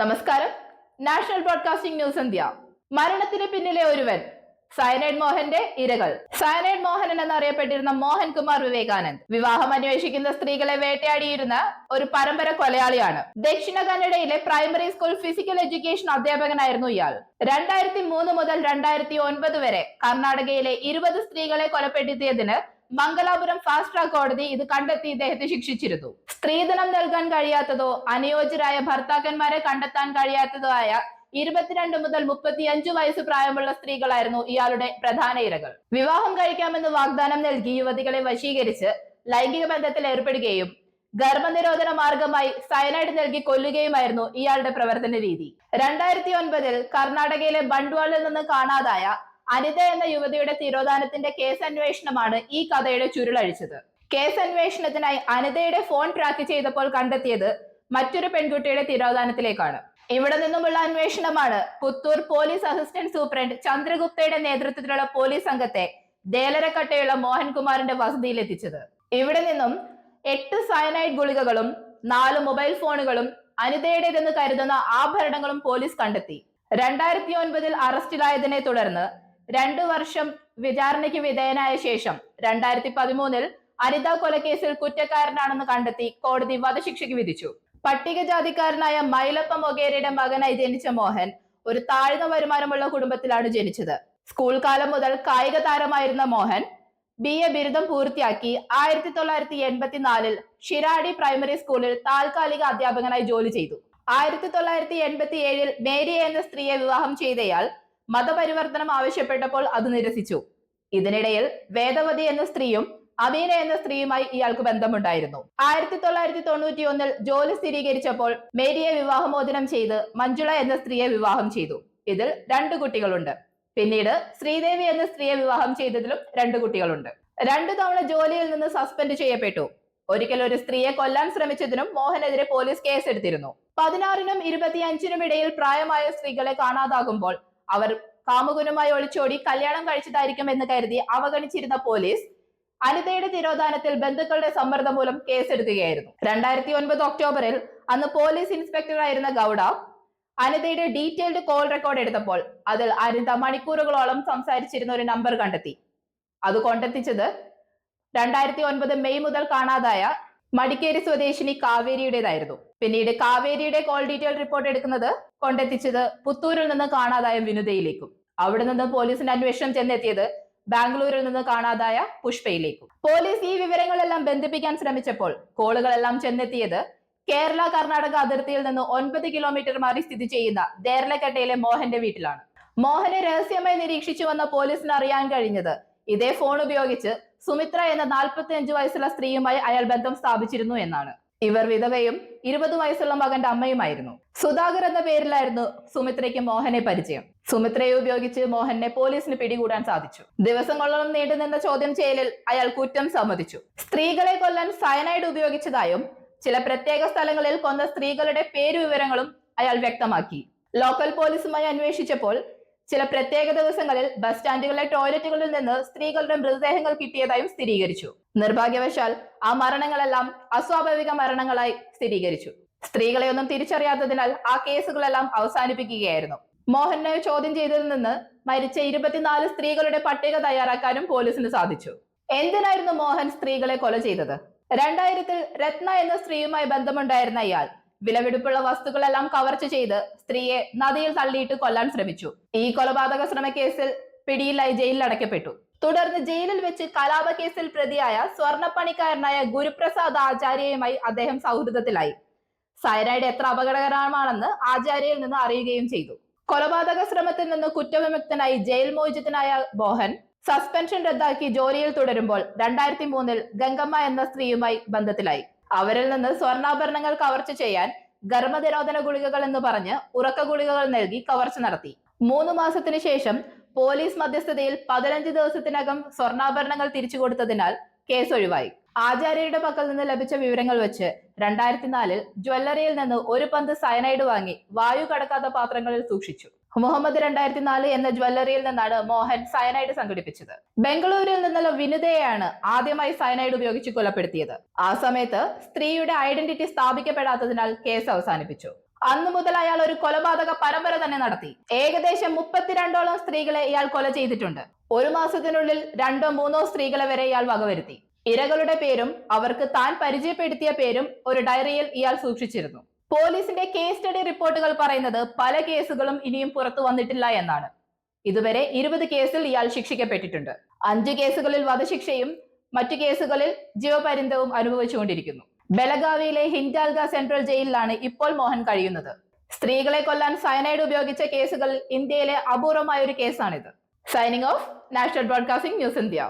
നമസ്കാരം. National broadcasting news India. മരണത്തിന് പിന്നിലെ ഒരുവൻ സയനൈഡ് മോഹന്റെ ഇരകൾ. സയനൈഡ് മോഹൻ എന്നറിയപ്പെട്ടിരുന്ന മോഹൻ കുമാർ വിവേകാനന്ദ് വിവാഹം അന്വേഷിക്കുന്ന സ്ത്രീകളെ വേട്ടയാടിയിരുന്ന ഒരു പരമ്പര കൊലയാളിയാണ്. ദക്ഷിണ കന്നഡയിലെ പ്രൈമറി സ്കൂൾ ഫിസിക്കൽ എഡ്യൂക്കേഷൻ അധ്യാപകനായിരുന്നു ഇയാൾ. രണ്ടായിരത്തി മൂന്ന് മുതൽ രണ്ടായിരത്തി ഒൻപത് വരെ കർണാടകയിലെ ഇരുപത് സ്ത്രീകളെ കൊലപ്പെടുത്തിയതിന് മംഗലാപുരം ഫാസ്റ്റ് ട്രാക്ക് കോടതി ഇത് കണ്ടെത്തി ഇദ്ദേഹത്തെ ശിക്ഷിച്ചിരുന്നു. സ്ത്രീധനം നൽകാൻ കഴിയാത്തതോ അനുയോജ്യരായ ഭർത്താക്കന്മാരെ കണ്ടെത്താൻ കഴിയാത്തതോ ആയ ഇരുപത്തിരണ്ട് മുതൽ മുപ്പത്തിയഞ്ചു വയസ്സ് പ്രായമുള്ള സ്ത്രീകളായിരുന്നു ഇയാളുടെ പ്രധാന ഇരകൾ. വിവാഹം കഴിക്കാമെന്ന് വാഗ്ദാനം നൽകി യുവതികളെ വശീകരിച്ച് ലൈംഗിക ബന്ധത്തിൽ ഏർപ്പെടുകയും ഗർഭനിരോധന മാർഗമായി സയനൈഡ് നൽകി കൊല്ലുകയുമായിരുന്നു ഇയാളുടെ പ്രവർത്തന രീതി. രണ്ടായിരത്തി ഒൻപതിൽ കർണാടകയിലെ ബണ്ട്വാളിൽ നിന്ന് കാണാതായ അനിത എന്ന യുവതിയുടെ തിരോധാനത്തിന്റെ കേസ് അന്വേഷണമാണ് ഈ കഥയുടെ ചുരുളഴിച്ചത്. കേസ് അന്വേഷണത്തിനായി അനിതയുടെ ഫോൺ ട്രാക്ക് ചെയ്തപ്പോൾ കണ്ടെത്തിയത് മറ്റൊരു പെൺകുട്ടിയുടെ തിരോധാനത്തിലേക്കാണ്. ഇവിടെ നിന്നുമുള്ള അന്വേഷണമാണ് പുത്തൂർ പോലീസ് അസിസ്റ്റന്റ് സൂപ്രണ്ട് ചന്ദ്രഗുപ്തയുടെ നേതൃത്വത്തിലുള്ള പോലീസ് സംഘത്തെ ദേലരക്കട്ടയുള്ള മോഹൻകുമാറിന്റെ വസതിയിൽ എത്തിച്ചത് ഇവിടെ നിന്നും എട്ട് സയനൈഡ് ഗുളികകളും നാല് മൊബൈൽ ഫോണുകളും അനിതയുടേതെന്ന് കരുതുന്ന ആഭരണങ്ങളും പോലീസ് കണ്ടെത്തി. രണ്ടായിരത്തി ഒൻപതിൽ അറസ്റ്റിലായതിനെ തുടർന്ന് രണ്ടു വർഷം വിചാരണയ്ക്ക് വിധേയനായ ശേഷം രണ്ടായിരത്തി പതിമൂന്നിൽ അനിത കൊലക്കേസിൽ കുറ്റക്കാരനാണെന്ന് കണ്ടെത്തി കോടതി വധശിക്ഷയ്ക്ക് വിധിച്ചു. പട്ടികജാതിക്കാരനായ മൈലപ്പ മൊഗേരയുടെ മകനായി ജനിച്ച മോഹൻ ഒരു താഴ്ന്ന വരുമാനമുള്ള കുടുംബത്തിലാണ് ജനിച്ചത്. സ്കൂൾ കാലം മുതൽ കായിക താരമായിരുന്ന മോഹൻ ബി എ ബിരുദം പൂർത്തിയാക്കി ആയിരത്തി തൊള്ളായിരത്തി എൺപത്തിനാലിൽ ഷിരാടി പ്രൈമറി സ്കൂളിൽ താൽക്കാലിക അധ്യാപകനായി ജോലി ചെയ്തു. ആയിരത്തി തൊള്ളായിരത്തി എൺപത്തി ഏഴിൽ മേരി എന്ന സ്ത്രീയെ വിവാഹം ചെയ്തയാൾ മതപരിവർത്തനം ആവശ്യപ്പെട്ടപ്പോൾ അത് നിരസിച്ചു. ഇതിനിടയിൽ വേദവതി എന്ന സ്ത്രീയും അമീന എന്ന സ്ത്രീയുമായി ഇയാൾക്ക് ബന്ധമുണ്ടായിരുന്നു. ആയിരത്തി തൊള്ളായിരത്തി തൊണ്ണൂറ്റി ഒന്നിൽ ജോലി സ്ഥിരീകരിച്ചപ്പോൾ മേരിയെ വിവാഹമോചനം ചെയ്ത് മഞ്ജുള എന്ന സ്ത്രീയെ വിവാഹം ചെയ്തു. ഇതിൽ രണ്ട് കുട്ടികളുണ്ട്. പിന്നീട് ശ്രീദേവി എന്ന സ്ത്രീയെ വിവാഹം ചെയ്തതിലും രണ്ട് കുട്ടികളുണ്ട്. രണ്ടു തവണ ജോലിയിൽ നിന്ന് സസ്പെൻഡ് ചെയ്യപ്പെട്ടു. ഒരിക്കൽ ഒരു സ്ത്രീയെ കൊല്ലാൻ ശ്രമിച്ചതിനും മോഹനെതിരെ പോലീസ് കേസെടുത്തിരുന്നു. പതിനാറിനും ഇരുപത്തിയഞ്ചിനും ഇടയിൽ പ്രായമായ സ്ത്രീകളെ കാണാതാകുമ്പോൾ അവർ കാമുകനുമായി ഒളിച്ചോടി കല്യാണം കഴിച്ചതായിരിക്കും എന്ന് കരുതി അവഗണിച്ചിരുന്ന പോലീസ് അനിതയുടെ തിരോധാനത്തിൽ ബന്ധുക്കളുടെ സമ്മർദ്ദം മൂലം കേസെടുക്കുകയായിരുന്നു. രണ്ടായിരത്തി ഒൻപത് ഒക്ടോബറിൽ അന്ന് പോലീസ് ഇൻസ്പെക്ടറായിരുന്ന ഗൗഡ അനിതയുടെ ഡീറ്റെയിൽഡ് കോൾ റെക്കോർഡ് എടുത്തപ്പോൾ അതിൽ അനിത മണിക്കൂറുകളോളം സംസാരിച്ചിരുന്ന ഒരു നമ്പർ കണ്ടെത്തി. അത് കൊണ്ടെത്തിച്ചത് രണ്ടായിരത്തി ഒൻപത് മെയ് മുതൽ കാണാതായ മടിക്കേരി സ്വദേശിനി കാവേരിയുടേതായിരുന്നു. പിന്നീട് കാവേരിയുടെ കോൾ ഡീറ്റെയിൽ റിപ്പോർട്ട് എടുക്കുന്നത് കൊണ്ടെത്തിച്ചത് പുത്തൂരിൽ നിന്ന് കാണാതായ വിനുതയിലേക്കും. അവിടെ നിന്ന് പോലീസിന്റെ അന്വേഷണം ചെന്നെത്തിയത് ബാംഗ്ലൂരിൽ നിന്ന് കാണാതായ പുഷ്പയിലേക്കും. പോലീസ് ഈ വിവരങ്ങളെല്ലാം ബന്ധിപ്പിക്കാൻ ശ്രമിച്ചപ്പോൾ കോളുകളെല്ലാം ചെന്നെത്തിയത് കേരള കർണാടക അതിർത്തിയിൽ നിന്ന് ഒൻപത് കിലോമീറ്റർ മാറി സ്ഥിതി ചെയ്യുന്ന ദേർലക്കട്ടയിലെ മോഹന്റെ വീട്ടിലാണ്. മോഹനെ രഹസ്യമായി നിരീക്ഷിച്ചു വന്ന പോലീസിന് അറിയാൻ കഴിഞ്ഞത് ഇതേ ഫോൺ ഉപയോഗിച്ച് സുമിത്ര എന്ന നാൽപ്പത്തി അഞ്ചു വയസ്സുള്ള സ്ത്രീയുമായി അയാൾ ബന്ധം സ്ഥാപിച്ചിരുന്നു എന്നാണ്. ഇവർ വിധവയും ഇരുപത് വയസ്സുള്ള മകന്റെ അമ്മയുമായിരുന്നു. സുധാകർ എന്ന പേരിലായിരുന്നു സുമിത്രയ്ക്ക് മോഹനെ പരിചയം. സുമിത്രയെ ഉപയോഗിച്ച് മോഹനെ പോലീസിന് പിടികൂടാൻ സാധിച്ചു. ദിവസങ്ങളോളം നീണ്ടുനിന്ന ചോദ്യം ചെയ്യലിൽ അയാൾ കുറ്റം സമ്മതിച്ചു. സ്ത്രീകളെ കൊല്ലാൻ സയനൈഡ് ഉപയോഗിച്ചതായും ചില പ്രത്യേക സ്ഥലങ്ങളിൽ കൊന്ന സ്ത്രീകളുടെ പേരുവിവരങ്ങളും അയാൾ വ്യക്തമാക്കി. ലോക്കൽ പോലീസുമായി അന്വേഷിച്ചപ്പോൾ ചില പ്രത്യേക ദിവസങ്ങളിൽ ബസ് സ്റ്റാൻഡുകളിലെ ടോയ്ലറ്റുകളിൽ നിന്ന് സ്ത്രീകളുടെ മൃതദേഹങ്ങൾ കിട്ടിയതായും സ്ഥിരീകരിച്ചു. നിർഭാഗ്യവശാൽ ആ മരണങ്ങളെല്ലാം അസ്വാഭാവിക മരണങ്ങളായി സ്ഥിരീകരിച്ചു. സ്ത്രീകളെ ഒന്നും തിരിച്ചറിയാത്തതിനാൽ ആ കേസുകളെല്ലാം അവസാനിപ്പിക്കുകയായിരുന്നു. മോഹനെ ചോദ്യം ചെയ്തതിൽ നിന്ന് മരിച്ച ഇരുപത്തിനാല് സ്ത്രീകളുടെ പട്ടിക തയ്യാറാക്കാനും പോലീസിന് സാധിച്ചു. എന്തിനായിരുന്നു മോഹൻ സ്ത്രീകളെ കൊല ചെയ്തത്? രണ്ടായിരത്തിൽ രത്ന എന്ന സ്ത്രീയുമായി ബന്ധമുണ്ടായിരുന്ന ഇയാൾ വിലപിടിപ്പുള്ള വസ്തുക്കളെല്ലാം കവർച്ച ചെയ്ത് സ്ത്രീയെ നദിയിൽ തള്ളിയിട്ട് കൊല്ലാൻ ശ്രമിച്ചു. ഈ കൊലപാതക ശ്രമക്കേസിൽ പിടിയിലായി ജയിലിൽ അടയ്ക്കപ്പെട്ടു. തുടർന്ന് ജയിലിൽ വെച്ച് കലാപ കേസിൽ പ്രതിയായ സ്വർണപ്പണിക്കാരനായ ഗുരുപ്രസാദ് ആചാര്യയുമായി അദ്ദേഹം സൗഹൃദത്തിലായി. സൈനൈഡ് എത്ര അപകടകരമാണെന്ന് ആചാര്യയിൽ നിന്ന് അറിയുകയും ചെയ്തു. കൊലപാതക ശ്രമത്തിൽ നിന്ന് കുറ്റവിമുക്തനായി ജയിൽ മോചിതനായ ബോഹൻ സസ്പെൻഷൻ റദ്ദാക്കി ജോലിയിൽ തുടരുമ്പോൾ രണ്ടായിരത്തി മൂന്നിൽ ഗംഗമ്മ എന്ന സ്ത്രീയുമായി ബന്ധത്തിലായി. അവരിൽ നിന്ന് സ്വർണാഭരണങ്ങൾ കവർച്ച ചെയ്യാൻ ഗർഭനിരോധന ഗുളികകൾ എന്ന് പറഞ്ഞ് ഉറക്ക ഗുളികകൾ നൽകി കവർച്ച നടത്തി. മൂന്ന് മാസത്തിനു ശേഷം പോലീസ് മധ്യസ്ഥതയിൽ പതിനഞ്ച് ദിവസത്തിനകം സ്വർണാഭരണങ്ങൾ തിരിച്ചു കൊടുത്തതിനാൽ കേസ് ഒഴിവായി. ആചാര്യയുടെ പക്കൽ നിന്ന് ലഭിച്ച വിവരങ്ങൾ വെച്ച് രണ്ടായിരത്തി നാലിൽ ജ്വല്ലറിയിൽ നിന്ന് ഒരു പന്ത് സയനൈഡ് വാങ്ങി വായു കടക്കാത്ത പാത്രങ്ങളിൽ സൂക്ഷിച്ചു. മുഹമ്മദ് രണ്ടായിരത്തി നാല് എന്ന ജ്വല്ലറിയിൽ നിന്നാണ് മോഹൻ സയനൈഡ് സംഘടിപ്പിച്ചത്. ബംഗളൂരിൽ നിന്നുള്ള വിനുതയെയാണ് ആദ്യമായി സയനൈഡ് ഉപയോഗിച്ച് കൊലപ്പെടുത്തിയത്. ആ സമയത്ത് സ്ത്രീയുടെ ഐഡന്റിറ്റി സ്ഥാപിക്കപ്പെടാത്തതിനാൽ കേസ് അവസാനിപ്പിച്ചു. അന്നു മുതൽ അയാൾ ഒരു കൊലപാതക പരമ്പര തന്നെ നടത്തി. ഏകദേശം മുപ്പത്തിരണ്ടോളം സ്ത്രീകളെ ഇയാൾ കൊല ചെയ്തിട്ടുണ്ട്. ഒരു മാസത്തിനുള്ളിൽ രണ്ടോ മൂന്നോ സ്ത്രീകളെ വരെ ഇയാൾ വകവരുത്തി. ഇരകളുടെ പേരും അവർക്ക് താൻ പരിചയപ്പെടുത്തിയ പേരും ഒരു ഡയറിയിൽ ഇയാൾ സൂക്ഷിച്ചിരുന്നു. പോലീസിന്റെ കേസ് സ്റ്റഡി റിപ്പോർട്ടുകൾ പറയുന്നത് പല കേസുകളും ഇനിയും പുറത്തു വന്നിട്ടില്ല എന്നാണ്. ഇതുവരെ ഇരുപത് കേസിൽ ഇയാൾ ശിക്ഷിക്കപ്പെട്ടിട്ടുണ്ട്. അഞ്ച് കേസുകളിൽ വധശിക്ഷയും മറ്റു കേസുകളിൽ ജീവപര്യന്തവും അനുഭവിച്ചുകൊണ്ടിരിക്കുന്നു. ബലഗാവിയിലെ ഹിൻഡാൽഗ സെൻട്രൽ ജയിലിലാണ് ഇപ്പോൾ മോഹൻ കഴിയുന്നത്. സ്ത്രീകളെ കൊല്ലാൻ സയനൈഡ് ഉപയോഗിച്ച കേസുകൾ ഇന്ത്യയിലെ അപൂർവമായ ഒരു കേസാണിത്. Signing off national broadcasting news India.